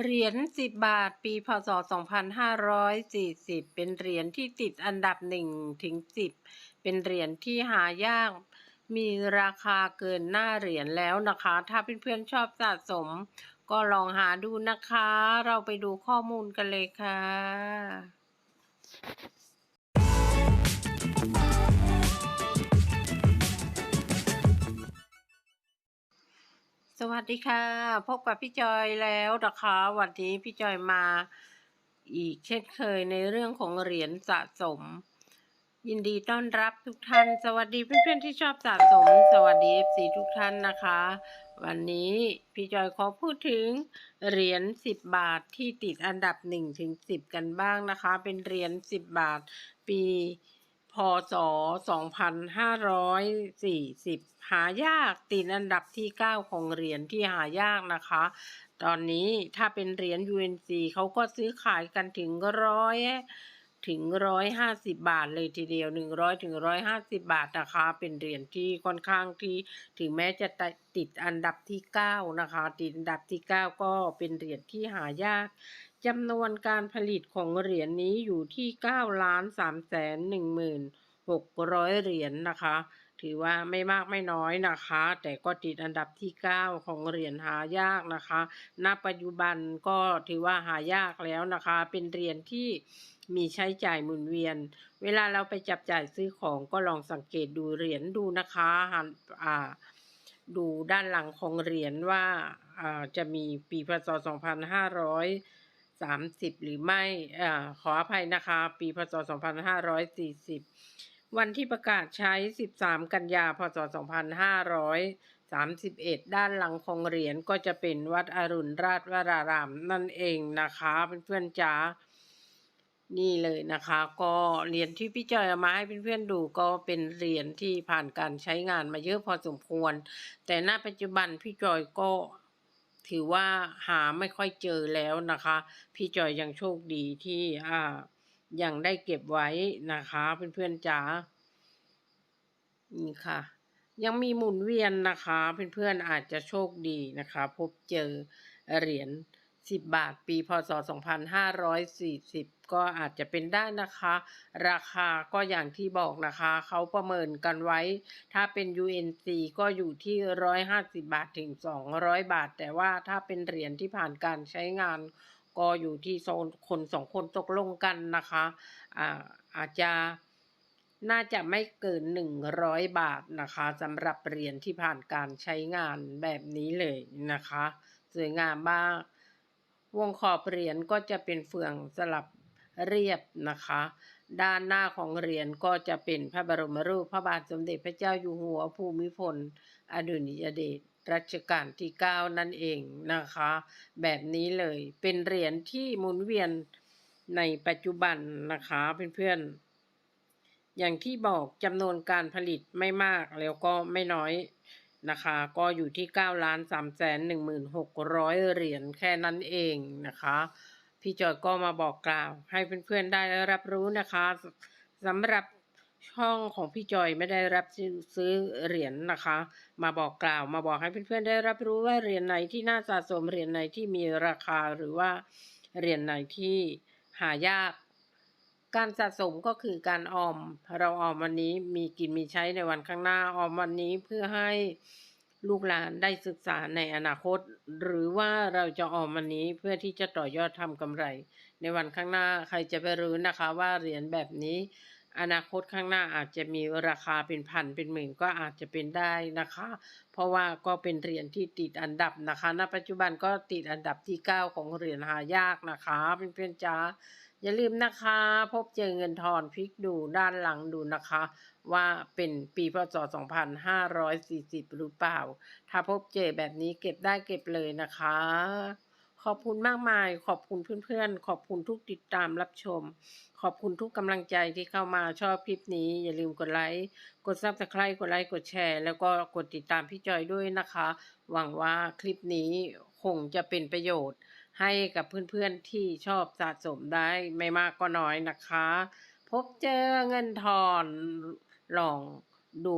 เหรียญสิบบาท ปี พศ 2540 เป็นเหรียญที่ติดอันดับหนึ่งถึงสิบเป็นเหรียญที่หายาก มีราคาเกินหน้าเหรียญแล้วนะคะ ถ้าเพื่อนๆชอบสะสม ก็ลองหาดูนะคะ เราไปดูข้อมูลกันเลยค่ะ วัสดีค่ะ พบกับพี่จอยแล้วนะคะวันนี้พี่จอยมา อีกเช่นเคยในเรื่องของเหรียญสะสม ยินดีต้อนรับทุกท่าน สวัสดีเพื่อนๆที่ชอบสะสม สวัสดี FC ทุกท่านนะคะ วันนี้พี่จอยขอพูดถึงเหรียญ10บบาทที่ติดอันดับ1ถึง10กันบ้างนะคะ เป็นเหรียญ10บาทปี พศ 2540 หายากติดอันดับที่ 9 ของเหรียญที่หายากนะคะ ตอนนี้ถ้าเป็นเหรียญ UNC เขาก็ซื้อขายกันถึงร้อย ถึงร้อยห้าสิบบาทเลยทีเดียวหนึ่งร้อยถึงร้อยห้าสิบบาทนะคะ เป็นเหรียญที่ค่อนข้างที่ถึงแม้จะติดอันดับที่เก้านะคะ ติดอันดับที่เก้าก็เป็นเหรียญที่หายากจำนวนการผลิตของเหรียญนี้อยู่ที่เก้าล้านสามแสนหนึ่งหมื่นหกร้อยเหรียญนะคะ ถือว่าไม่มากไม่น้อยนะคะ แต่ก็ติดอันดับที่ 9 ของเหรียญหายากนะคะ ณ ปัจจุบันก็ถือว่าหายากแล้วนะคะ เป็นเหรียญที่มีใช้จ่ายหมุนเวียน เวลาเราไปจับจ่ายซื้อของก็ลองสังเกตดูเหรียญดูนะคะหันอ่าดูด้านหลังของเหรียญว่าอ่าจะมีปีพศ 2530 หรือไม่อ่าขออภัยนะคะ ปีพศ 2540 วันที่ประกาศใช้ 13 กันยา พศ 2531 ด้านหลังของเหรียญก็จะเป็นวัดอรุณราชวราราม นั่นเองนะคะเพื่อนๆจ๋านี่เลยนะคะ ก็เหรียญที่พี่จอยเอามาให้เพื่อนๆดูก็เป็นเหรียญที่ผ่านการใช้งานมาเยอะพอสมควร แต่ณปัจจุบันพี่จอยก็ถือว่าหาไม่ค่อยเจอแล้วนะคะ พี่จอยยังโชคดีที่อ่า ยังได้เก็บไว้นะคะเพื่อนๆจ๋านี่ค่ะ ยังมีหมุนเวียนนะคะเพื่อนๆอาจจะโชคดีนะคะ พบเจอเหรียญ10บาทปีพศ 2540 ก็อาจจะเป็นได้นะคะ ราคาก็อย่างที่บอกนะคะ เขาประเมินกันไว้ ถ้าเป็น UNC ก็อยู่ที่ 150 บาทถึง 200 บาท แต่ว่าถ้าเป็นเหรียญที่ผ่านการใช้งาน ก็อยู่ที่โซนคนสองคนตกลงกันนะคะอ่าอาจจะน่าจะไม่เกิน 100 บาทนะคะสำหรับเหรียญที่ผ่านการใช้งานแบบนี้เลยนะคะ สวยงามมาก วงขอบเหรียญก็จะเป็นเฟืองสลับเรียบนะคะ ด้านหน้าของเหรียญก็จะเป็นพระบรมรูปพระบาทสมเด็จพระเจ้าอยู่หัวภูมิพล อดุลยเดช รัชกาลที่ 9 นั่นเองนะคะ แบบนี้เลยเป็นเหรียญที่หมุนเวียนในปัจจุบันนะคะเพื่อนๆ อย่างที่บอกจำนวนการผลิตไม่มากแล้วก็ไม่น้อยนะคะ ก็อยู่ที่ 9 ล้าน3แสน1,600 เหรียญแค่นั้นเองนะคะ พี่จอยก็มาบอกกล่าวให้เพื่อนๆได้รับรู้นะคะสำหรับ ช่องของพี่จอยไม่ได้รับซื้อเหรียญนะคะ มาบอกกล่าวมาบอกให้เพื่อนๆได้รับรู้ว่าเหรียญไหนที่น่าสะสมเหรียญไหนที่มีราคาหรือว่าเหรียญไหนที่หายาก การสะสมก็คือการออม เราออมวันนี้มีกินมีใช้ในวันข้างหน้าออมวันนี้เพื่อให้ลูกหลานได้ศึกษาในอนาคต หรือว่าเราจะออมวันนี้เพื่อที่จะต่อยอดทำกำไร ในวันข้างหน้าใครจะไปรู้นะคะว่าเหรียญแบบนี้ อนาคตข้างหน้าอาจจะมีราคาเป็นพันเป็นหมื่นก็อาจจะเป็นได้นะคะ เพราะว่าก็เป็นเหรียญที่ติดอันดับนะคะ ณ ปัจจุบันก็ติดอันดับที่ 9 ของเหรียญหายากนะคะเพื่อนๆจ้าอย่าลืมนะคะ พบเจอเงินทอนพลิกดูด้านหลังดูนะคะ ว่าเป็นปีพศ 2540 หรือเปล่า ถ้าพบเจอแบบนี้เก็บได้เก็บเลยนะคะ ขอบคุณมากมาย ขอบคุณเพื่อนๆ ขอบคุณทุกติดตามรับชม ขอบคุณทุกกำลังใจที่เข้ามาชอบคลิปนี้ อย่าลืมกดไลค์ กดซับสไครต์กดไลค์ กดแชร์ แล้วก็กดติดตามพี่จอยด้วยนะคะ หวังว่าคลิปนี้คงจะเป็นประโยชน์ ให้กับเพื่อนๆที่ชอบสะสมได้ไม่มากก็น้อยนะคะ พบเจอเงินทอนลองดู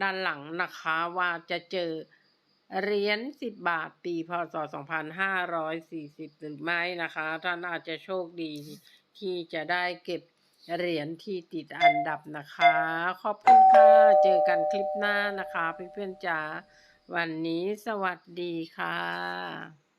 ด้านหลังนะคะว่าจะเจอ เหรียญสิบาทปีพศ2540หรือไม่นะคะ ท่านอาจจะโชคดีที่จะได้เก็บเหรียญที่ติดอันดับนะคะ ขอบคุณค่ะ เจอกันคลิปหน้านะคะเพื่อนๆจ๋าวันนี้สวัสดีค่ะ